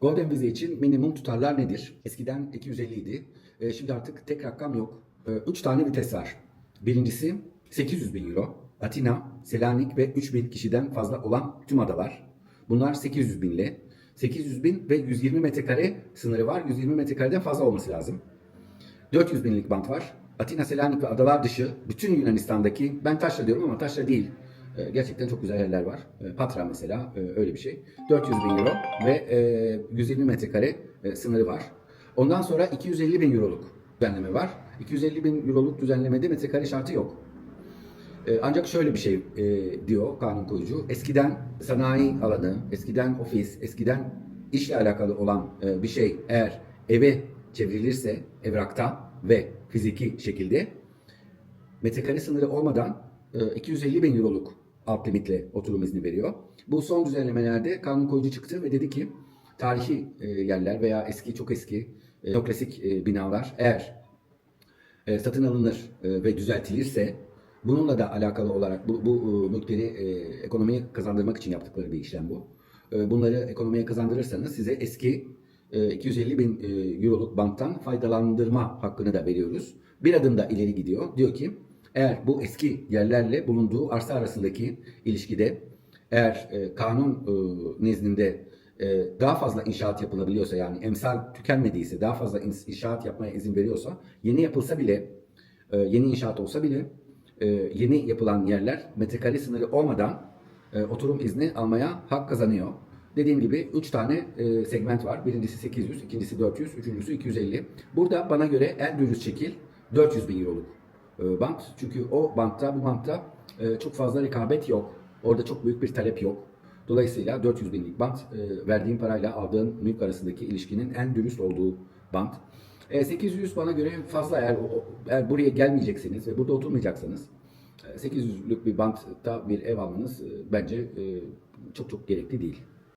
Golden Vize için minimum tutarlar nedir? Eskiden 250 idi. E, şimdi artık tek rakam yok. 3 tane vites var. Birincisi 800 bin euro. Atina, Selanik ve 3000 kişiden fazla olan tüm adalar. Bunlar 800 binli. 800 bin ve 120 metrekare sınırı var. 120 metrekareden fazla olması lazım. 400 binlik bant var. Atina, Selanik ve adalar dışı bütün Yunanistan'daki, ben taşra diyorum ama taşra değil. Ee, Gerçekten çok güzel yerler var. Ee, Patra mesela e, öyle bir şey. 400 bin euro ve e, 120 metrekare e, sınırı var. Ondan sonra 250 bin euroluk düzenleme var. 250 bin euroluk düzenlemede metrekare şartı yok. E, Ancak şöyle bir şey e, diyor kanun koyucu. Eskiden sanayi alanı, eskiden ofis, eskiden işle alakalı olan e, bir şey eğer eve çevrilirse evrakta ve fiziki şekilde metrekare sınırı olmadan e, 250 bin euroluk alt limitle oturum izni veriyor. Bu son düzenlemelerde kanun koyucu çıktı ve dedi ki tarihi e, yerler veya eski çok eski e, neoklasik e, binalar eğer e, satın alınır e, ve düzeltilirse bununla da alakalı olarak bu, bu e, mülkleri e, ekonomiye kazandırmak için yaptıkları bir işlem bu. E, bunları ekonomiye kazandırırsanız size eski e, 250 bin e, euroluk banktan faydalandırma hakkını da veriyoruz. Bir adım da ileri gidiyor. Diyor ki eğer bu eski yerlerle bulunduğu arsa arasındaki ilişkide eğer e, kanun e, nezdinde e, daha fazla inşaat yapılabiliyorsa yani emsal tükenmediyse daha fazla inşaat yapmaya izin veriyorsa yeni yapılsa bile e, yeni inşaat olsa bile e, yeni yapılan yerler metrekare sınırı olmadan e, oturum izni almaya hak kazanıyor. Dediğim gibi 3 tane e, segment var. Birincisi 800, ikincisi 400, üçüncüsü 250. Burada bana göre en dürüst şekil 400 bin euroluk e, bant. Çünkü o bantta, bu bantta e, çok fazla rekabet yok. Orada çok büyük bir talep yok. Dolayısıyla 400 binlik bant e, verdiğin parayla aldığın mülk arasındaki ilişkinin en dürüst olduğu bant. E, 800 bana göre fazla eğer, eğer buraya gelmeyecekseniz ve burada oturmayacaksanız e, 800'lük bir bantta bir ev almanız e, bence e, çok çok gerekli değil.